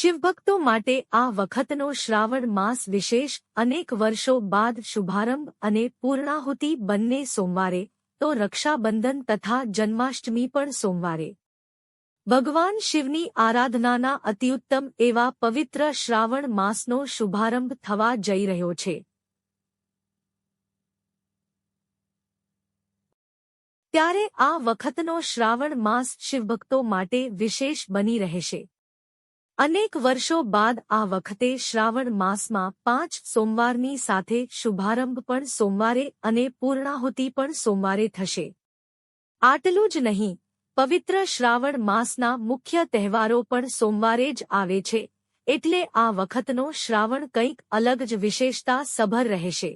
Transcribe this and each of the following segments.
શિવભક્તો માટે આ વખતનો શ્રાવણ માસ વિશેષ અનેક વર્ષો બાદ શુભારંભ અને પૂર્ણાહુતિ બંને સોમવારે, તો રક્ષાબંધન તથા જન્માષ્ટમી પણ સોમવારે. ભગવાન શિવની આરાધનાના અતિઉત્તમ એવા પવિત્ર શ્રાવણ માસનો શુભારંભ થવા જઈ રહ્યો છે. ત્યારે આ વખતનો શ્રાવણ માસ શિવભક્તો માટે વિશેષ બની રહેશે. અનેક વર્ષો બાદ આ વખતે શ્રાવણ માસમાં પાંચ સોમવારની સાથે શુભારંભ પણ સોમવારે અને પૂર્ણાહુતિ પણ સોમવારે થશે. આટલું જ નહીં, પવિત્ર શ્રાવણ માસના મુખ્ય તહેવારો પણ સોમવારે જ આવે છે, એટલે આ વખતનો શ્રાવણ કંઈક અલગ જ વિશેષતા સભર રહેશે.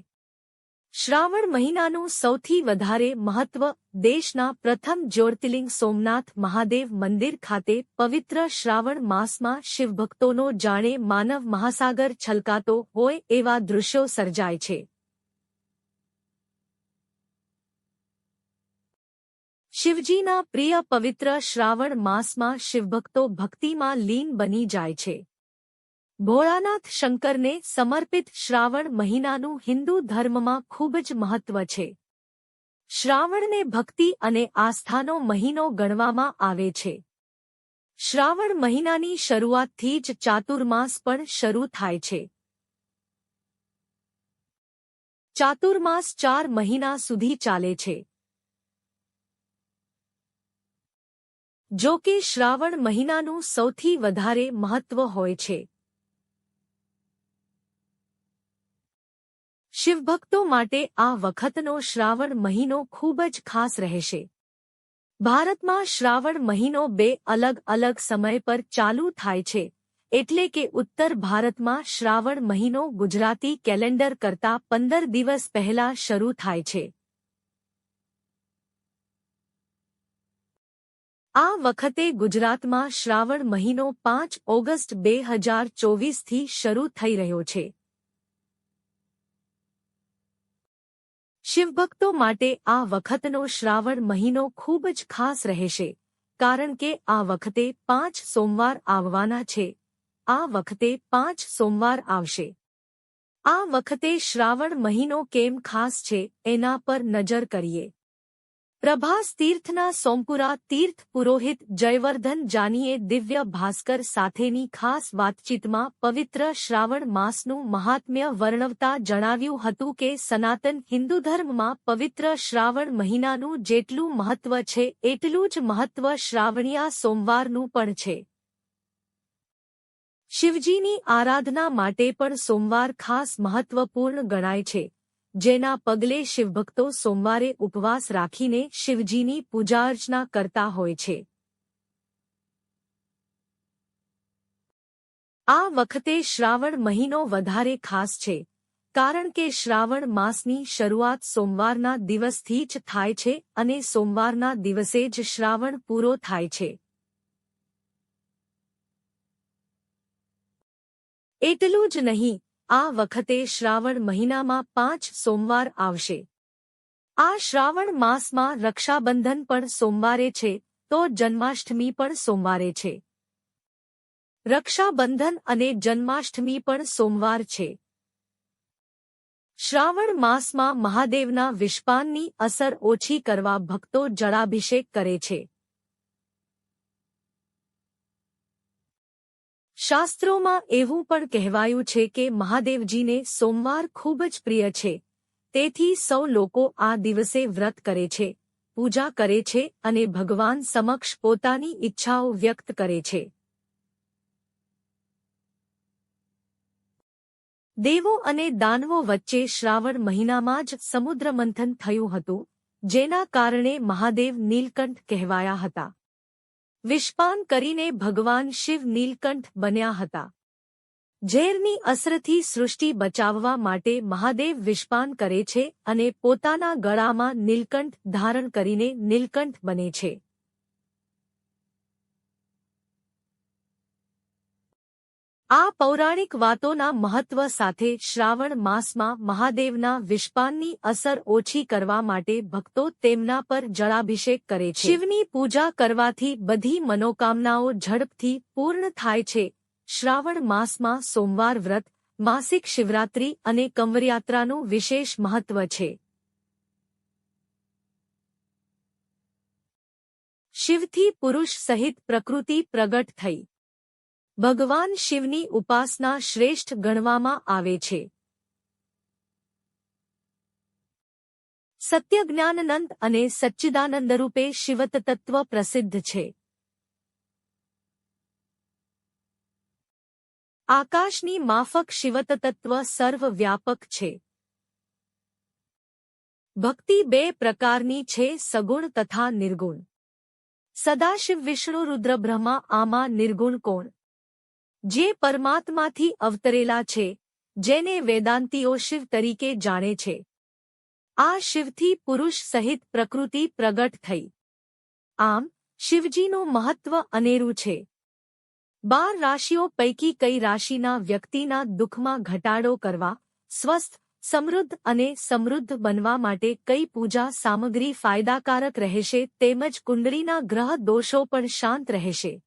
શ્રાવણ મહિનાનું સૌથી વધારે મહત્વ દેશના પ્રથમ જ્યોતિર્લિંગ સોમનાથ મહાદેવ મંદિર ખાતે પવિત્ર શ્રાવણ માસમાં શિવભક્તોનો જાણે માનવ મહાસાગર છલકાતો હોય એવા દૃશ્યો સર્જાય છે. શિવજીના પ્રિય પવિત્ર શ્રાવણ માસમાં શિવભક્તો ભક્તિમાં લીન બની જાય છે. ભોળાનાથ શંકરને સમર્પિત શ્રાવણ મહિનાનું હિન્દુ ધર્મમાં ખૂબ જ મહત્વ છે. શ્રાવણને ભક્તિ અને આસ્થાનો મહિનો ગણવામાં આવે છે. શ્રાવણ મહિનાની શરૂઆતથી જ ચાતુર્માસ પણ શરૂ થાય છે. ચાતુર્માસ ચાર મહિના સુધી ચાલે છે. જો કે શ્રાવણ મહિનાનું સૌથી વધારે મહત્વ હોય છે. શિવભક્તો માટે આ વખતનો શ્રાવણ મહિનો ખૂબ જ ખાસ રહેશે. ભારતમાં શ્રાવણ મહિનો બે અલગ અલગ સમય પર ચાલુ થાય છે, એટલે કે ઉત્તર ભારતમાં શ્રાવણ મહિનો ગુજરાતી કેલેન્ડર કરતા પંદર દિવસ પહેલા શરૂ થાય છે. આ વખતે ગુજરાતમાં શ્રાવણ મહિનો પાંચ ઓગસ્ટ બે હજાર ચોવીસથી શરૂ થઈ રહ્યો છે. શિવભક્તો માટે આ વખતનો શ્રાવણ મહિનો ખૂબ જ ખાસ રહેશે, કારણ કે આ વખતે પાંચ સોમવાર આવવાના છે. આ વખતે પાંચ સોમવાર આવશે. આ વખતે શ્રાવણ મહિનો કેમ ખાસ છે એના પર નજર કરીએ. પ્રભાસ તીર્થના સોમપુરા તીર્થ પુરોહિત જયવર્ધન જાનીએ દિવ્ય ભાસ્કર સાથેની ખાસ વાતચીતમાં પવિત્ર શ્રાવણ માસનું મહાત્મ્ય વર્ણવતા જણાવ્યું હતું કે સનાતન હિન્દુ ધર્મમાં પવિત્ર શ્રાવણ મહિનાનું જેટલું મહત્વ છે, એટલું જ મહત્વ શ્રાવણિયા સોમવારનું પણ છે. શિવજીની આરાધના માટે પણ સોમવાર ખાસ મહત્વપૂર્ણ ગણાય છે. જેના પગલે શિવભક્તો સોમવારે ઉપવાસ રાખીને શિવજીની પૂજાર્ચના કરતા હોય છે. આ વખતે શ્રાવણ મહિનો વધારે ખાસ છે, કારણ કે શ્રાવણ માસની શરૂઆત સોમવારના દિવસથી જ થાય છે અને સોમવારના દિવસે જ શ્રાવણ પૂરો થાય છે. એટલું જ નહીં આ વખતે શ્રાવણ મહિનામાં પાંચ સોમવાર આવશે. આ શ્રાવણ માસમાં રક્ષાબંધન પણ સોમવારે છે, તો જન્માષ્ટમી પણ સોમવારે છે. રક્ષાબંધન અને જન્માષ્ટમી પણ સોમવાર છે. શ્રાવણ માસમાં મહાદેવના વિષ્પાનની અસર ઓછી કરવા ભક્તો જળાભિષેક કરે છે. શાસ્ત્રોમાં એવું પણ કહેવાયું છે કે મહાદેવજીને સોમવાર ખૂબ જ પ્રિય છે. તેથી સૌ લોકો આ દિવસે વ્રત કરે છે, પૂજા કરે છે અને ભગવાન સમક્ષ પોતાની ઈચ્છાઓ વ્યક્ત કરે છે. દેવો અને દાનવો વચ્ચે શ્રાવણ મહિનામાં જ સમુદ્રમંથન થયું હતું, જેના કારણે મહાદેવ નીલકંઠ કહેવાયા હતા. વિષપાન કરીને ભગવાન શિવ નીલકંઠ બન્યા હતા. ઝેરની અસરથી સૃષ્ટિ બચાવવા માટે મહાદેવ વિષપાન કરે છે અને પોતાના ગળામાં નીલકંઠ ધારણ કરીને નીલકંઠ બને છે. આ પૌરાણિક વાતોના મહત્વ સાથે શ્રાવણ માસમાં મહાદેવના વિષપાનની અસર ઓછી કરવા માટે ભક્તો તેમના પર જળાભિષેક કરે છે. શિવની પૂજા કરવાથી બધી મનોકામનાઓ ઝડપથી પૂર્ણ થાય છે. શ્રાવણ માસમાં સોમવાર વ્રત, માસિક શિવરાત્રી અને કંવરયાત્રાનું વિશેષ મહત્વ છે. શિવથી પુરુષ સહિત પ્રકૃતિ પ્રગટ થઈ. ભગવાન શિવની ઉપાસના શ્રેષ્ઠ ગણવામાં આવે છે. સત્ય અને અને સચ્ચિદાનંદરૂપે શિવતત્વ પ્રસિદ્ધ છે. આકાશની માફક શિવતત્વ સર્વવ્યાપક છે. ભક્તિ બે પ્રકારની છે, સગુણ તથા નિર્ગુણ. સદાશિવ વિષ્ણુ રુદ્ર બ્રહ્મા આમાં નિર્ગુણ કોણ? જે પરમાત્માથી અવતરેલા છે, જેને વેદાંતિઓ શિવ તરીકે જાણે છે. આ શિવથી પુરુષ સહિત પ્રકૃતિ પ્રગટ થઈ. આમ, શિવજીનું મહત્વ અનેરું છે. બાર રાશિઓ પૈકી કઈ રાશિના વ્યક્તિના દુઃખમાં ઘટાડો કરવા, સ્વસ્થ, સમૃદ્ધ અને સમૃદ્ધ બનવા માટે કઈ પૂજા સામગ્રી ફાયદાકારક રહેશે તેમજ કુંડળીના ગ્રહ દોષો પણ શાંત રહેશે.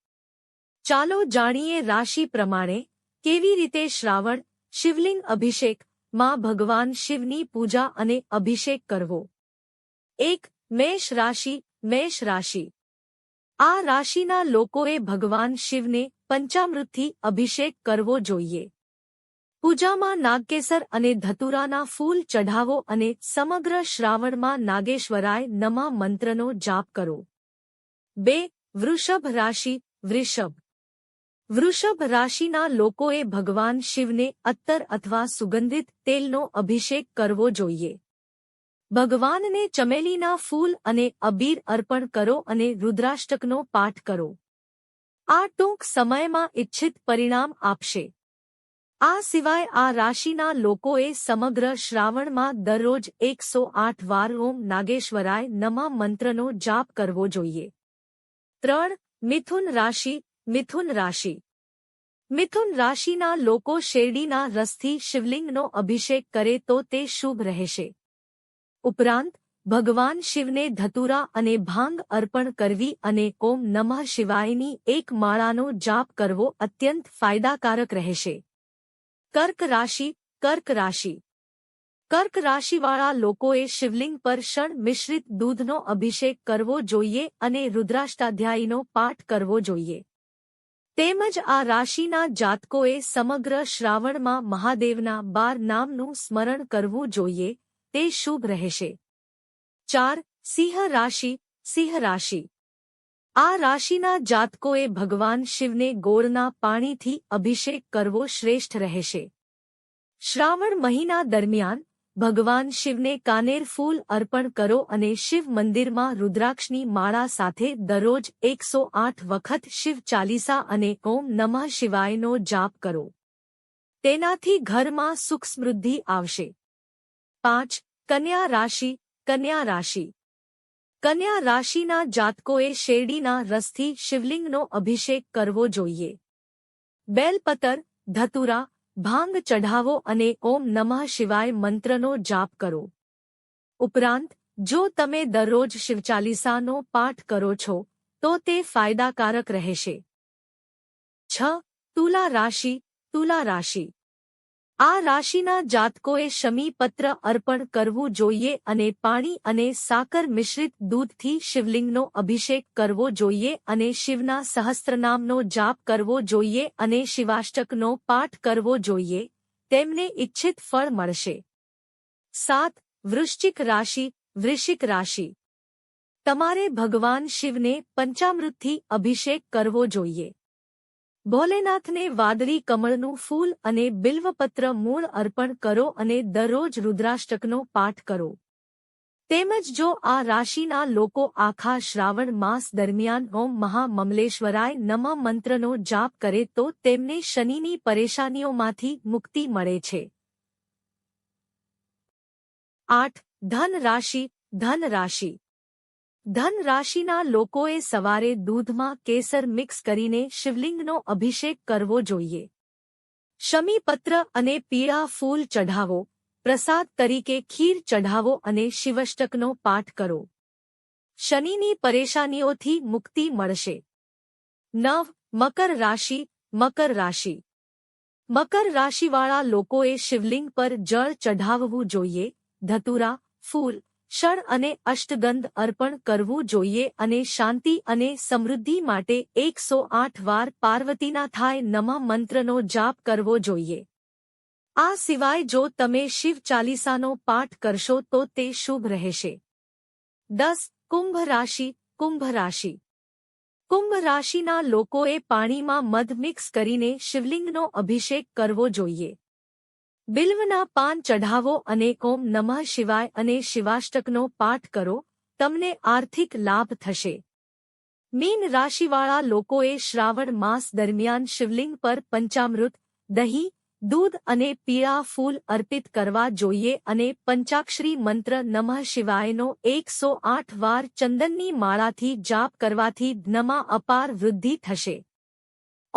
ચાલો જાણીએ રાશિ પ્રમાણે કેવી રીતે શ્રાવણ, શિવલિંગ અભિષેક, માં ભગવાન શિવની પૂજા અને અભિષેક કરવો? એક, મેષ રાશિ મેષ રાશિ. આ રાશિના લોકોએ ભગવાન શિવને પંચામૃતથી અભિષેક કરવો જોઈએ. પૂજામાં નાગકેસર અને ધતુરાના ફૂલ ચઢાવો અને સમગ્ર શ્રાવણમાં નાગેશ્વરાય નમા મંત્રનો જાપ કરો. બે, વૃષભ રાશિ, વૃષભ. વૃષભ રાશિના લોકોએ ભગવાન શિવને અત્તર અથવા સુગંધિત તેલનો અભિષેક કરવો જોઈએ. ભગવાનને ચમેલીના ફૂલ અને અબીર અર્પણ કરો અને રુદ્રાષ્ટકનો પાઠ કરો. આ ટૂંક સમયમાં ઇચ્છિત પરિણામ આપશે. આ સિવાય આ રાશિના લોકોએ સમગ્ર શ્રાવણમાં દરરોજ એકસો આઠ વાર ઓમ નાગેશ્વરાય નમા મંત્રનો જાપ કરવો જોઈએ. ત્રણ, મિથુન રાશિ મિથુન રાશિ. મિથુન રાશિના લોકો શેરડીના રસથી શિવલિંગનો અભિષેક કરે તો તે શુભ રહેશે. ઉપરાંત, ભગવાન શિવને ધતુરા અને ભાંગ અર્પણ કરવી અને ઓમ નમઃ શિવાયની એક માળાનો જાપ કરવો અત્યંત ફાયદાકારક રહેશે. કર્ક રાશિ કર્ક રાશિ. કર્ક રાશિવાળા લોકોએ શિવલિંગ પર ષણ મિશ્રિત દૂધનો અભિષેક કરવો જોઈએ અને રુદ્રાષ્ટાધ્યાયીનો પાઠ કરવો જોઈએ. તેમજ આ રાશિના જાતકોએ સમગ્ર શ્રાવણમાં મહાદેવના બાર નામનું સ્મરણ કરવું જોઈએ, તે શુભ રહેશે. ચાર, સિંહ રાશિ સિંહ રાશિ. આ રાશિના જાતકોએ ભગવાન શિવને ગોળના પાણીથી અભિષેક કરવો શ્રેષ્ઠ રહેશે. શ્રાવણ મહિના દરમિયાન ભગવાન શિવને કાનેર ફૂલ અર્પણ કરો અને શિવ મંદિરમાં રુદ્રાક્ષની માળા સાથે દરરોજ એકસો આઠ વખત શિવ ચાલીસા અને ઓમ નમઃ શિવાયનો જાપ કરો. તેનાથી ઘરમાં સુખ સમૃદ્ધિ આવશે. પાંચ, કન્યા રાશિ કન્યા રાશિ. કન્યા રાશિના જાતકોએ શેરડીના રસથી શિવલિંગનો અભિષેક કરવો જોઈએ. બેલપતર, ધતુરા ભાંગ ચઢાવો અને ઓમ નમઃ શિવાય મંત્રનો જાપ કરો. ઉપરાંત, જો તમે દરરોજ શિવચાલીસાનો પાઠ કરો છો, તો તે ફાયદાકારક રહેશે. છ, તુલા રાશિ તુલા રાશિ. આ રાશિના જાતકોએ શમીપત્ર અર્પણ કરવું જોઈએ અને પાણી અને સાકર મિશ્રિત દૂધથી શિવલિંગનો અભિષેક કરવો જોઈએ અને શિવના સહસ્ત્રનામનો જાપ કરવો જોઈએ અને શિવાષ્ટકનો પાઠ કરવો જોઈએ. તેમને ઇચ્છિત ફળ મળશે. સાત, વૃશ્ચિક રાશિ વૃશ્ચિક રાશિ. તમારે ભગવાન શિવને પંચામૃતથી અભિષેક કરવો જોઈએ. ભોલેનાથને વાદળી કમળનું ફૂલ અને બિલ્વપત્ર મૂળ અર્પણ કરો અને દરરોજ રુદ્રાષ્ટકનો પાઠ કરો. તેમજ જો આ રાશિના લોકો આખા શ્રાવણ માસ દરમિયાન ઓમ મહામમલેશ્વરાય નમ મંત્રનો જાપ કરે તો તેમને શનિની પરેશાનીઓમાંથી મુક્તિ મળે છે. આઠ ધન રાશિ ધન રાશિ ધન રાશિના લોકોએ સવારે દૂધમાં કેસર મિક્સ કરીને શિવલિંગનો અભિષેક કરવો જોઈએ. શમીપત્ર અને પીળા ફૂલ ચઢાવો. પ્રસાદ તરીકે ખીર ચઢાવો અને શિવષ્ટકનો પાઠ કરો. શનિની પરેશાનીઓથી મુક્તિ મળશે. નવ, મકર રાશિ મકર રાશિ. મકર રાશિવાળા લોકોએ શિવલિંગ પર જળ ચઢાવવું જોઈએ. ધતુરા, ફૂલ શળ અને અષ્ટગંધ અર્પણ કરવું જોઈએ અને શાંતિ અને સમૃદ્ધિ માટે એકસો આઠ વાર પાર્વતીના થાય નમઃ મંત્રનો જાપ કરવો જોઈએ. આ સિવાય જો તમે શિવ ચાલીસાનો પાઠ કરશો તો તે શુભ રહેશે. દસ, કુંભ રાશિ કુંભ રાશિ. કુંભ રાશિના લોકોએ પાણીમાં મધ મિક્સ કરીને શિવલિંગનો અભિષેક કરવો જોઈએ. બિલ્વના પાન ચઢાવો અને ઓમ નમઃ શિવાય અને શિવાષ્ટકનો પાઠ કરો, તમને આર્થિક લાભ થશે. મીન રાશિવાળા લોકોએ શ્રાવણ માસ દરમિયાન શિવલિંગ પર પંચામૃત, દહીં, દૂધ અને પીળા ફૂલ અર્પિત કરવા જોઈએ અને પંચાક્ષરી મંત્ર નમઃ શિવાયનો એકસો આઠ વાર ચંદનની માળાથી જાપ કરવાથી નમા અપાર વૃદ્ધિ થશે.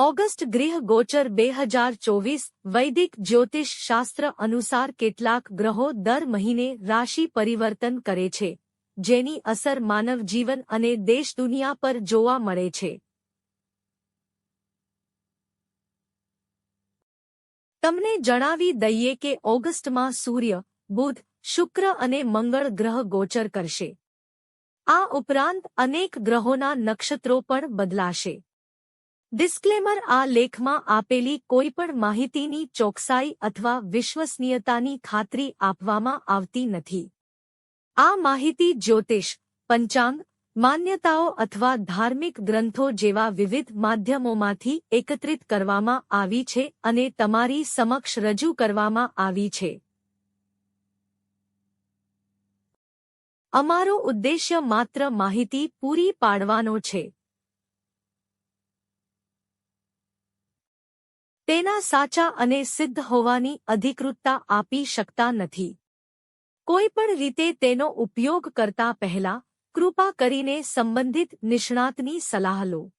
ઓગસ્ટ ગૃહ ગોચર બે હજાર ચોવીસ, વૈદિક જ્યોતિષ શાસ્ત્ર અનુસાર કેટલાક ગ્રહો દર મહિને રાશિ પરિવર્તન કરે છે, જેની અસર માનવ જીવન અને દેશ દુનિયા પર જોવા મળે છે. તમને જણાવી દઈએ કે ઓગસ્ટમાં સૂર્ય, બુધ, શુક્ર અને મંગળ ગ્રહ ગોચર કરશે. આ ઉપરાંત અનેક ગ્રહોના નક્ષત્રો પણ બદલાશે. ડિસ્ક્લેમર આ લેખમાં આપેલી કોઈપણ માહિતીની ચોકસાઈ અથવા વિશ્વસનીયતાની ખાતરી આપવામાં આવતી નથી. આ માહિતી જ્યોતિષ, પંચાંગ, માન્યતાઓ અથવા ધાર્મિક ગ્રંથો જેવા વિવિધ માધ્યમોમાંથી એકત્રિત કરવામાં આવી છે અને તમારી સમક્ષ રજૂ કરવામાં આવી છે. અમારો ઉદ્દેશ્ય માત્ર માહિતી પૂરી પાડવાનો છે. તેના સાચા અને સિદ્ધ હોવાની અધિકૃતતા આપી શકતા નથી. કોઈપણ રીતે તેનો ઉપયોગ કરતા પહેલા, કૃપા કરીને સંબંધિત નિષ્ણાતની સલાહ લો.